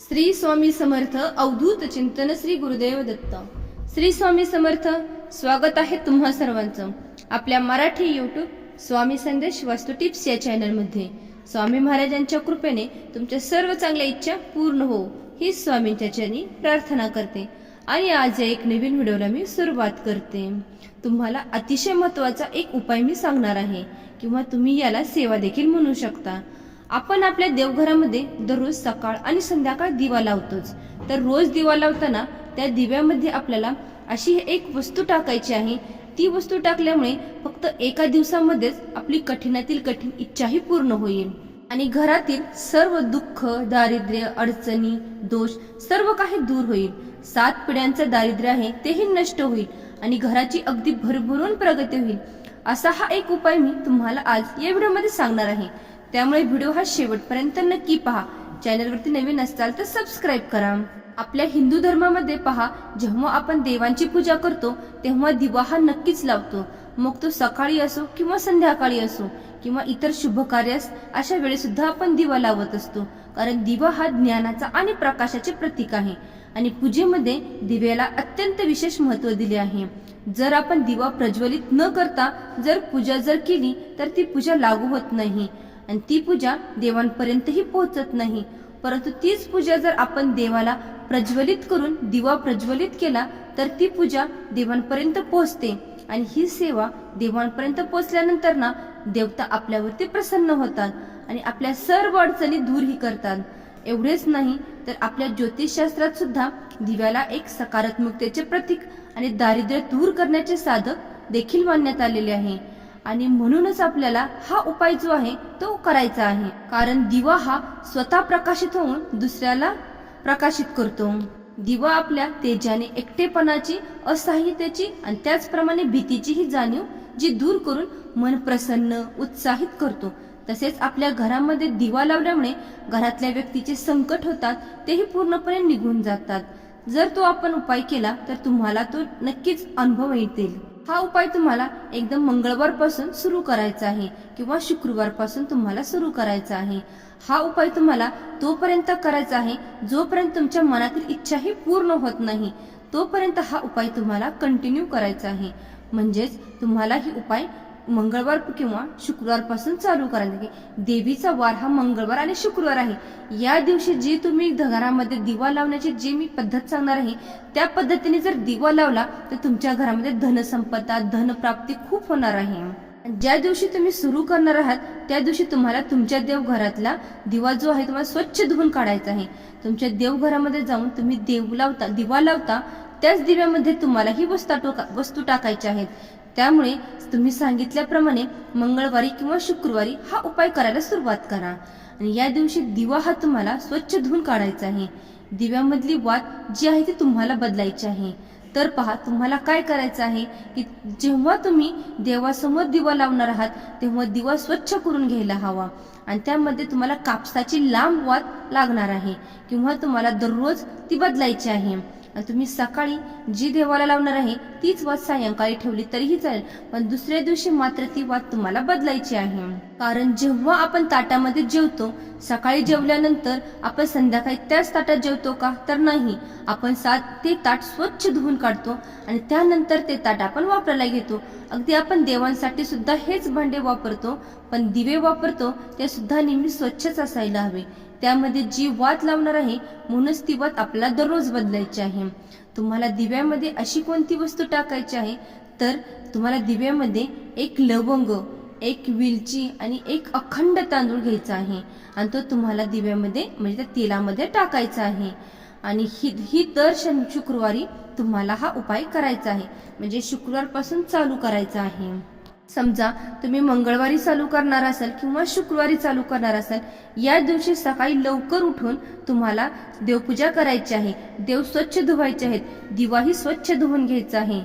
श्री स्वामी समर्थ अवधूत चिंतन श्री गुरुदेव दत्त. श्री स्वामी समर्थ स्वागत आहे तुम्हा सर्वांचं. आपल्या मराठी युट्यूब स्वामी संदेश वास्तू टिप्स या चॅनलमध्ये. स्वामी महाराजांच्या कृपेने तुमच्या सर्व चांगल्या इच्छा पूर्ण हो ही स्वामींच्या चरणी प्रार्थना करते. आणि आज या एक नवीन व्हिडिओला मी सुरुवात करते. तुम्हाला अतिशय महत्त्वाचा एक उपाय मी सांगणार आहे किंवा तुम्ही याला सेवा देखील म्हणू शकता. आपण आपल्या देवघरामध्ये दररोज सकाळ आणि संध्याकाळ दिवा लावतोच. तर रोज दिवा लावताना त्या दिव्यामध्ये आपल्याला अशी एक वस्तू टाकायची आहे. ती वस्तू टाकल्यामुळे फक्त एका दिवसामध्येच आपली कठीणातील कठीण इच्छाही पूर्ण होईल. आणि घरातील सर्व दुःख दारिद्र्य अडचणी दोष सर्व काही दूर होईल. सात पिढ्यांचं दारिद्र्य आहे तेही नष्ट होईल आणि घराची अगदी भरभरून प्रगती होईल. असा हा एक उपाय मी तुम्हाला आज या व्हिडिओमध्ये सांगणार आहे. त्यामुळे व्हिडिओ हा शेवटपर्यंत नक्की पहा. चॅनलवरती नवीन असाल तर सबस्क्राईब करा. आपल्या हिंदू धर्मामध्ये पहा जेव्हा आपण देवांची पूजा करतो तेव्हा दिवा हा नक्कीच लावतो. मग तो सकाळी असो किंवा संध्याकाळी असो किंवा इतर शुभ कार्यास अशा वेळी सुद्धा आपण दिवा लावत असतो. कारण दिवा हा ज्ञानाचा आणि प्रकाशाचे प्रतीक आहे. आणि पूजेमध्ये दिव्याला अत्यंत विशेष महत्त्व दिले आहे. जर आपण दिवा प्रज्वलित न करता जर पूजा जर केली तर ती पूजा लागू होत नाही. आणि ती पूजा देवांपर्यंतही पोहोचत नाही. परंतु तीच पूजा जर आपण देवाला प्रज्वलित करून दिवा प्रज्वलित केला तर ती पूजा देवांपर्यंत पोहोचते. आणि ही सेवा देवांपर्यंत पोहोचल्यानंतर ना देवता आपल्यावरती प्रसन्न होतात आणि आपल्या सर्व अडचणी दूरही करतात. एवढेच नाही तर आपल्या ज्योतिषशास्त्रात सुद्धा दिव्याला एक सकारात्मकतेचे प्रतीक आणि दारिद्र्य दूर करण्याचे साधक देखील मानण्यात आलेले आहे. आणि म्हणूनच आपल्याला हा उपाय जो आहे तो करायचा आहे. कारण दिवा हा स्वतः प्रकाशित होऊन दुसऱ्याला प्रकाशित करतो. दिवा आपल्या तेजाने एकटेपणाची असहाय्यतेची आणि त्याचप्रमाणे भीतीचीही जाणीव जी दूर करून मन प्रसन्न उत्साहित करतो. तसेच आपल्या घरामध्ये दिवा लावल्यामुळे घरातल्या व्यक्तीचे संकट होतात तेही पूर्णपणे निघून जातात. जर तो आपण उपाय केला तर तुम्हाला तो नक्कीच अनुभव येतील. हा उपाय तुम्हाला एकदम मंगळवारपासून सुरू करायचा आहे किंवा शुक्रवारपासून तुम्हाला सुरू करायचा आहे. हा उपाय तुम्हाला तोपर्यंत करायचा आहे जोपर्यंत तुमच्या मनातील इच्छा ही पूर्ण होत नाही. तोपर्यंत हा उपाय तुम्हाला कंटिन्यू करायचा आहे. म्हणजेच तुम्हाला ही उपाय मंगळवार किंवा शुक्रवारपासून चालू करायला देवीचा वार हा मंगळवार आणि शुक्रवार आहे. या दिवशी जी तुम्ही घरामध्ये दिवा लावण्याची जी मी पद्धत सांगणार आहे त्या पद्धतीने जर दिवा लावला तर तुमच्या घरामध्ये धनसंपदा धनप्राप्ती खूप होणार आहे. ज्या दिवशी तुम्ही सुरू करणार आहात त्या दिवशी तुम्हाला तुमच्या देवघरातला दिवा जो आहे तुम्हाला स्वच्छ धुवून काढायचा आहे. तुमच्या देवघरामध्ये जाऊन तुम्ही देव लावता दिवा लावता त्याच दिव्यामध्ये तुम्हाला ही वस्तू वस्तू टाकायच्या आहेत. त्यामुळे तुम्ही सांगितल्याप्रमाणे मंगळवारी किंवा शुक्रवारी हा उपाय करायला सुरुवात करा. आणि या दिवशी दिवा हा तुम्हाला स्वच्छ धुवून काढायचा आहे. दिव्यामधली वात जी आहे ती तुम्हाला बदलायची आहे. तर पहा तुम्हाला काय करायचं आहे की जेव्हा तुम्ही देवासमोर दिवा लावणार आहात तेव्हा दिवा स्वच्छ करून घ्यायला हवा. आणि त्यामध्ये तुम्हाला कापसाची लांब वात लागणार आहे. किंवा तुम्हाला दररोज ती बदलायची आहे. तुम्ही सकाळी जी देवाला लावणार आहे तीच वाद सायंकाळी ठेवली तरीही चालेल. पण दुसऱ्या दिवशी मात्र ती वाद तुम्हाला बदलायची आहे. कारण जेव्हा आपण ताटामध्ये जेवतो सकाळी जेवल्यानंतर आपण संध्याकाळी त्याच ताटात जेवतो का? तर नाही. आपण सात ते ताट स्वच्छ धुवून काढतो आणि त्यानंतर ते ताट आपण वापरायला घेतो. अगदी आपण देवांसाठी सुद्धा हेच भांडे वापरतो पण दिवे वापरतो ते सुद्धा नेहमी स्वच्छच असायला हवे. त्यामध्ये जी वात लावणार आहे म्हणूनच ती वात आपल्याला दररोज बदलायची आहे. तुम्हाला दिव्यामध्ये अशी कोणती वस्तू टाकायची आहे? तर तुम्हाला दिव्यामध्ये एक लवंग एक विलची आणि एक अखंड तांदूळ घ्यायचा आहे. आणि तो तुम्हाला दिव्यामध्ये म्हणजे त्या तेलामध्ये टाकायचा आहे. आणि ही ही दर शन शुक्रवारी तुम्हाला हा उपाय करायचा आहे. म्हणजे शुक्रवारपासून चालू करायचा आहे. समजा तुम्ही मंगळवारी चालू करणार असाल किंवा शुक्रवारी चालू करणार असाल या दिवशी सकाळी लवकर उठून तुम्हाला देवपूजा करायची आहे. देव स्वच्छ धुवायचे आहेत. दिवाही स्वच्छ धुवून घ्यायचा आहे.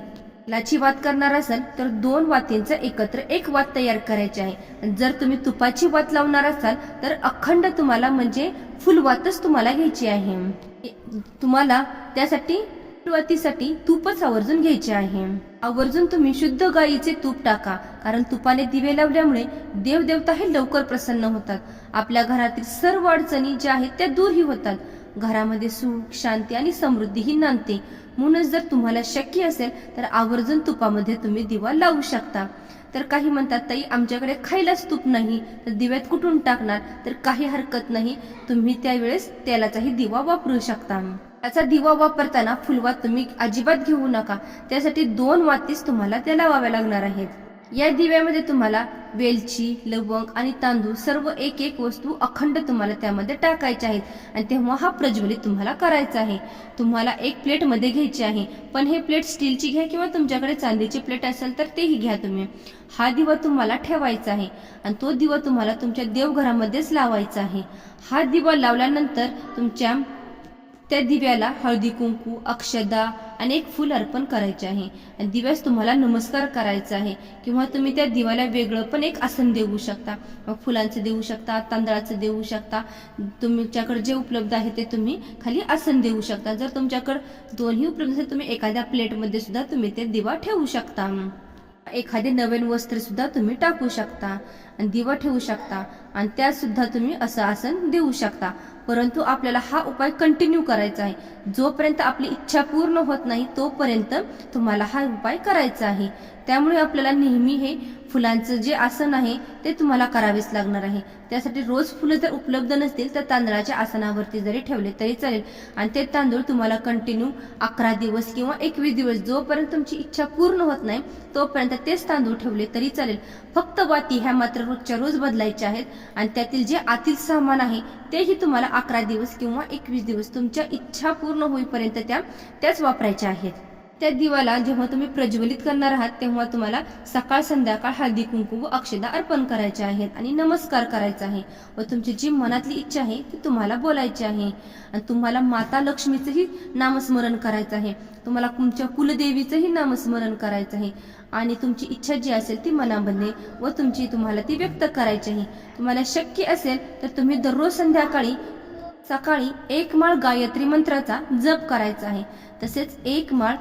लाची वात करणार असाल तर दोन वातींचा एकत्र एक वात तयार करायची आहे. जर तुम्ही तुपाची वात लावणार असाल तर अखंड तुम्हाला म्हणजे फुलवातच तुम्हाला घ्यायची आहे. तुम्हाला त्यासाठी सुरुवातीसाठी तूपच आवर्जून घ्यायचे आहे. आवर्जून तुम्ही शुद्ध गायीचे तूप टाका कारण तुपाने दिवे लावल्यामुळे देवदेवता हे लवकर प्रसन्न होतात. आपल्या घरातील सर्व अडचणी ज्या आहेत त्या दूरही होतात. घरामध्ये सुख शांती आणि समृद्धीही नांदते. म्हणूनच जर तुम्हाला शक्य असेल तर आवर्जून तुपामध्ये तुम्ही दिवा लावू शकता. तर काही म्हणतात ताई आमच्याकडे खायलाच तूप नाही तर दिव्यात कुठून टाकणार? तर काही हरकत नाही तुम्ही त्यावेळेस तेलाचाही दिवा वापरू शकता. त्याचा दिवा वापरताना फुलवात तुम्ही अजिबात घेऊ नका. त्यासाठी दोन वातीस तुम्हाला त्या लावाव्या लागणार आहेत. या दिव्यामध्ये तुम्हाला वेलची लवंग आणि तांदूळ सर्व एक एक वस्तू अखंड तुम्हाला त्यामध्ये टाकायच्या आहेत. आणि तेव्हा हा प्रज्वलित तुम्हाला करायचा आहे. तुम्हाला एक प्लेटमध्ये घ्यायची आहे. पण हे प्लेट स्टीलची घ्या किंवा तुमच्याकडे चांदीची प्लेट असेल तर तेही घ्या तुम्ही. हा दिवा तुम्हाला ठेवायचा आहे. आणि तो दिवा तुम्हाला तुमच्या देवघरामध्येच लावायचा आहे. हा दिवा लावल्यानंतर तुमच्या त्या दिव्याला हळदी कुंकू अक्षदा आणि एक फुल अर्पण करायचे आहे. आणि दिव्यास तुम्हाला नमस्कार करायचा आहे. किंवा तुम्ही त्या दिव्याला वेगळं पण एक आसन देऊ शकता. मग फुलांचं देऊ शकता तांदळाचं देऊ शकता. तुमच्याकडे जे उपलब्ध आहे ते तुम्ही खाली आसन देऊ शकता. जर तुमच्याकडे दोन्ही उपलब्ध असेल तुम्ही एखाद्या प्लेटमध्ये सुद्धा तुम्ही ते दिवा ठेवू शकता. एखादे नवीन वस्त्र सुद्धा तुम्ही टाकू शकता. आणि दिवा ठेवू शकता. आणि त्यातसुद्धा तुम्ही असं आसन देऊ शकता. परंतु आपल्याला हा उपाय कंटिन्यू करायचा आहे. जोपर्यंत आपली इच्छा पूर्ण होत नाही तोपर्यंत तुम्हाला हा उपाय करायचा आहे. त्यामुळे आपल्याला नेहमी हे फुलांचं जे आसन आहे ते तुम्हाला करावेच लागणार आहे. त्यासाठी रोज फुलं जर उपलब्ध नसतील तर तांदळाच्या आसनावरती जरी ठेवले तरी चालेल. आणि ते तांदूळ तुम्हाला कंटिन्यू अकरा दिवस किंवा एकवीस दिवस जोपर्यंत तुमची इच्छा पूर्ण होत नाही तोपर्यंत तेच तांदूळ ठेवले तरी चालेल. फक्त वाती ह्या मात्र रोजच्या रोज बदलायच्या आहेत. आणि त्यातील जे आतील सामान आहे तेही तुम्हाला अकरा दिवस किंवा एकवीस दिवस तुमच्या इच्छा पूर्ण होईपर्यंत त्या त्याच वापरायच्या आहेत. त्या दिवाला जेव्हा तुम्ही प्रज्वलित करणार आहात तेव्हा तुम्हाला सकाळ संध्याकाळ हळदी कुंकू व अक्षदा अर्पण करायचे आहेत आणि नमस्कार करायचा आहे व तुमची जी मनातली इच्छा आहे ती तुम्हाला बोलायची आहे. आणि तुम्हाला माता लक्ष्मीचंही नामस्मरण करायचं आहे. तुम्हाला तुमच्या कुलदेवीचंही नामस्मरण करायचं आहे. आणि तुमची इच्छा जी असेल ती मनामध्ये व तुमची तुम्हाला ती व्यक्त करायची आहे. तुम्हाला शक्य असेल तर तुम्ही दररोज संध्याकाळी सकाळी एक माळ गायत्री मंत्राचा जप करायचा आहे. तसेच एक माळ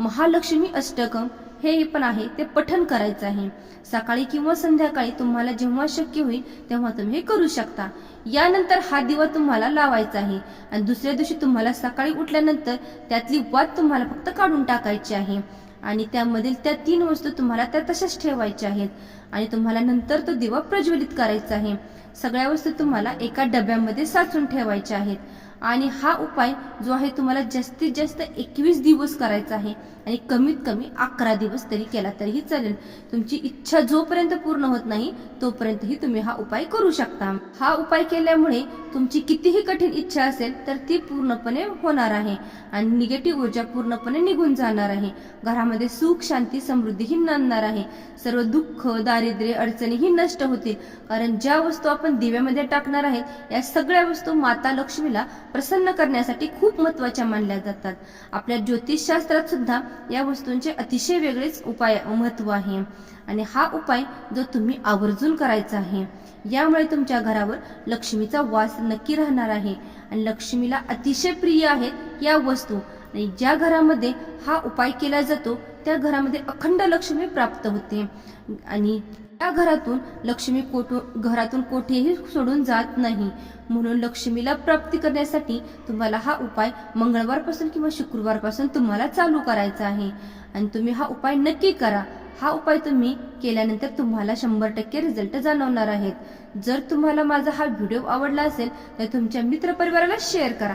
महालक्ष्मी अष्टकम हे पण आहे ते पठन करायचं आहे. सकाळी किंवा संध्याकाळी तुम्हाला जेव्हा शक्य होईल तेव्हा तुम्ही हे करू शकता. यानंतर हा दिवा तुम्हाला लावायचा आहे. आणि दुसऱ्या दिवशी तुम्हाला सकाळी उठल्यानंतर त्यातली वाद तुम्हाला फक्त काढून टाकायची आहे. आणि त्यामधील त्या तीन वस्तू तुम्हाला त्या तशाच ठेवायच्या आहेत. आणि तुम्हाला नंतर तो दिवा प्रज्वलित करायचा आहे. सगळ्या वस्तू तुम्हाला एका डब्यामध्ये साचून ठेवायच्या आहेत. आणि हा उपाय जो आहे तुम्हाला जास्तीत जास्त एकवीस दिवस करायचा आहे आणि कमीत कमी अकरा दिवस तरी केला तरीही चालेल. तुमची इच्छा जोपर्यंत पूर्ण होत नाही तोपर्यंतही तुम्ही हा उपाय करू शकता. हा उपाय केल्यामुळे तुमची कितीही कठीण इच्छा असेल तर ती पूर्णपणे होणार आहे आणि निगेटिव्ह ऊर्जा पूर्णपणे निघून जाणार आहे. घरामध्ये सुख शांती समृद्धीही नांदणार आहे. सर्व दुःख दारिद्र्य अडचणीही नष्ट होतील. कारण ज्या वस्तू आपण दिव्यामध्ये टाकणार आहेत या सगळ्या वस्तू माता लक्ष्मीला प्रसन्न करण्यासाठी खूप महत्त्वाच्या मानल्या जातात. आपल्या ज्योतिषशास्त्रात सुद्धा या वस्तूंचे अतिशय वेगळेच उपाय महत्त्व आहे. आणि हा उपाय जो तुम्ही आवर्जून करायचा आहे यामुळे तुमच्या घरावर लक्ष्मीचा वास नक्की राहणार आहे. आणि लक्ष्मीला अतिशय प्रिय आहेत या वस्तू आणि ज्या घरामध्ये हा उपाय केला जातो त्या घरामध्ये अखंड लक्ष्मी प्राप्त होते. आणि त्या घरातून लक्ष्मी कोठू घरातून कोठेही सोडून जात नाही. म्हणून लक्ष्मीला प्राप्ती करण्यासाठी तुम्हाला हा उपाय मंगळवारपासून किंवा शुक्रवारपासून तुम्हाला चालू करायचा आहे. आणि तुम्ही हा उपाय नक्की करा. हा उपाय तुम्ही केल्यानंतर तुम्हाला शंभर टक्के रिझल्ट जाणवणार आहेत. जर तुम्हाला माझा हा व्हिडिओ आवडला असेल तर तुमच्या मित्रपरिवाराला शेअर करा.